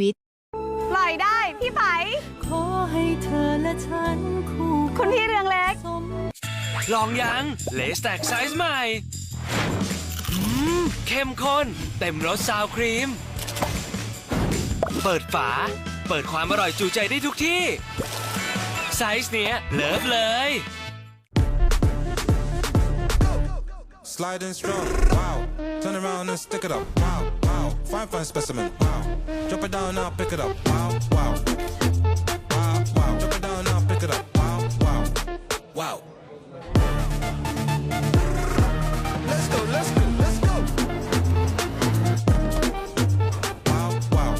วิต ปล่อยได้ พี่ไผ่ขอให้เธอและฉันคู่คุณพี่เรืองเล็ก สมลองยังเลสแต็กไซส์ใหม่อืมเข้มข้น เต็มรสซาวครีม เปิดฝา เปิดความอร่อยจูใจได้ทุกที่ ไซส์เนี้ยเลิฟเลย Slide in strong, wow. Turn around and stick it up, wow, wow. Fine, fine specimen, wow. Drop it down now, pick it up, wow, wow. Wow, wow. Drop it down now, pick it up, wow, wow. Wow. Let's go, let's go, let's go. Wow, wow.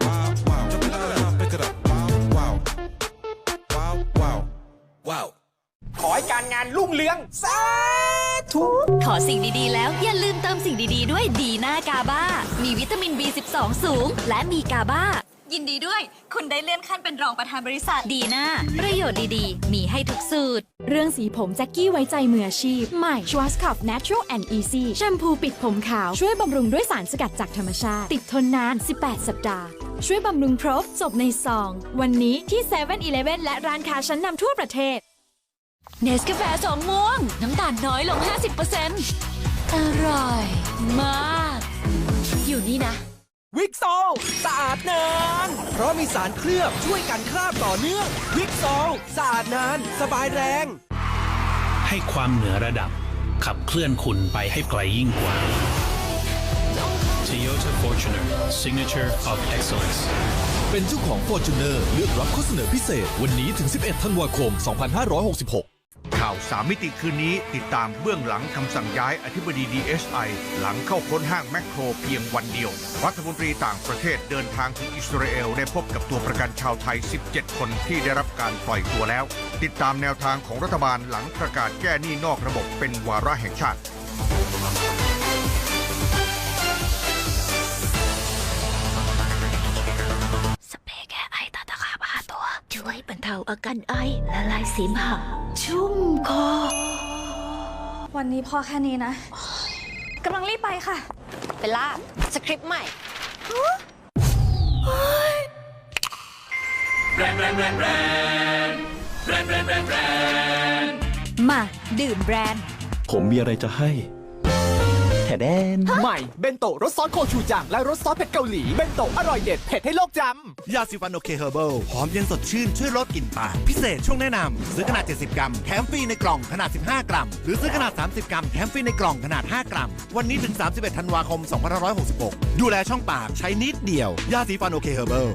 Wow, wow. Drop it down now, pick it up, wow, wow. Wow, wow. Wow. ขอให้การงานรุ่งเรืองสาธุ ขอสิ่งดีๆ แล้วอย่าลืมเติมสิ่งดีๆ ด้วยดีน่ากาบ้า มีวิตามิน B12 สูง และมีกาบ้า ยินดีด้วย คุณได้เลื่อนขั้นเป็นรองประธานบริษัทดีน่าประโยชน์ดีๆ มีให้ทุกสูตร เรื่องสีผมแจ็กกี้ไว้ใจมืออาชีพ ใหม่ Schwarzkopf Natural and Easy แชมพูปิดผมขาว ช่วยบำรุงด้วยสารสกัดจากธรรมชาติ ติดทนนาน 18 สัปดาห์ช่วยบำรุงครบจบในซอง วันนี้ที่7 e เ e ่ e อและร้านค้าชั้นนำทั่วประเทศ เนสกาแฟสองม่วง น้ำตาลน้อยลง 50%อร่อยมาก อยู่นี่นะ วิกโซลสะอาดนาน เพราะมีสารเคลือบช่วยกันคราบต่อเนื่อง วิกโซลสะอาดนาน สบายแรง ให้ความเหนือระดับ ขับเคลื่อนคุณไปให้ไกลยิ่งกว่า Toyota Fortuner Signature of Excellence เป็นเจ้าของ Fortuner เลือกรับข้อเสนอพิเศษ วันนี้ถึง 11 ธันวาคม 2566 ข่าวสามมิติคืนนี้ติดตามเบื้องหลังคำสั่งย้ายอธิบดี DSI หลังเข้าค้นห้างแมคโครเพียงวันเดียว รัฐมนตรีต่างประเทศเดินทางถึงอิสราเอลได้พบกับตัวประกันชาวไทย 17 คนที่ได้รับการปล่อยตัวแล้ว ติดตามแนวทางของรัฐบาลหลังประกาศแก้หนี้นอกระบบเป็นวาระแห่งชาติ บรรเทาอาการไอละลายเสมหะชุ่มคอ วันนี้พอแค่นี้นะกำลังรีบไปค่ะเบลล่าสคริปต์ใหม่มา ดื่มแบรนด์ผมมีอะไรจะให้ แถแดน ใหม่เบนโตะรสซอสโคชูจัง และรสซอสเผ็ดเกาหลี เบนโตะอร่อยเด็ดเผ็ดให้โลกจำ ยาสีฟันโอเคเฮอร์เบิลหอมเย็นสดชื่น ช่วยลดกลิ่นปากพิเศษช่วงแนะนำซื้อขนาด 70 กรัมแถมฟรีในกล่องขนาด 15 กรัม หรือซื้อขนาด 30 กรัมแถมฟรีในกล่องขนาด 5 กรัม วันนี้ถึง 31 ธันวาคม 2566 ดูแลช่องปากใช้นิดเดียวยาสีฟันโอเคเฮอร์เบิล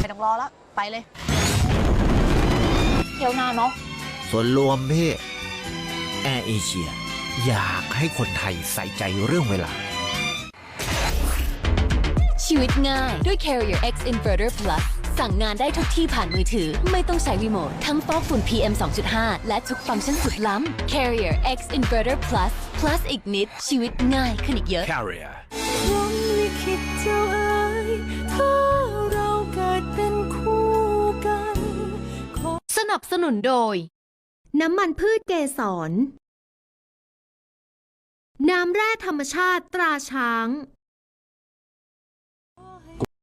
ไม่ต้องรอแล้วไปเลยเที่ยวหน้าเนาะ ส่วนรวมพี่แอร์เอเชีย อยากให้คนไทยใส่ใจเรื่องเวลา ชีวิตง่ายด้วย Carrier X Inverter Plus สั่งงานได้ทุกที่ผ่านมือถือ ไม่ต้องใช้รีโมท ทั้งฟอกฝุ่น PM 2.5 และทุกฟังก์ชันสุดล้ำ Carrier X Inverter Plus Plus อีกนิด ชีวิตง่ายขึ้นอีกเยอะ Carrier พรหมลิขิตเจ้าเอ๋ยถ้าเราเกิดเป็นคู่กัน สนับสนุนโดย น้ำมันพืชเกสร น้ำแร่ธรรมชาติตราช้าง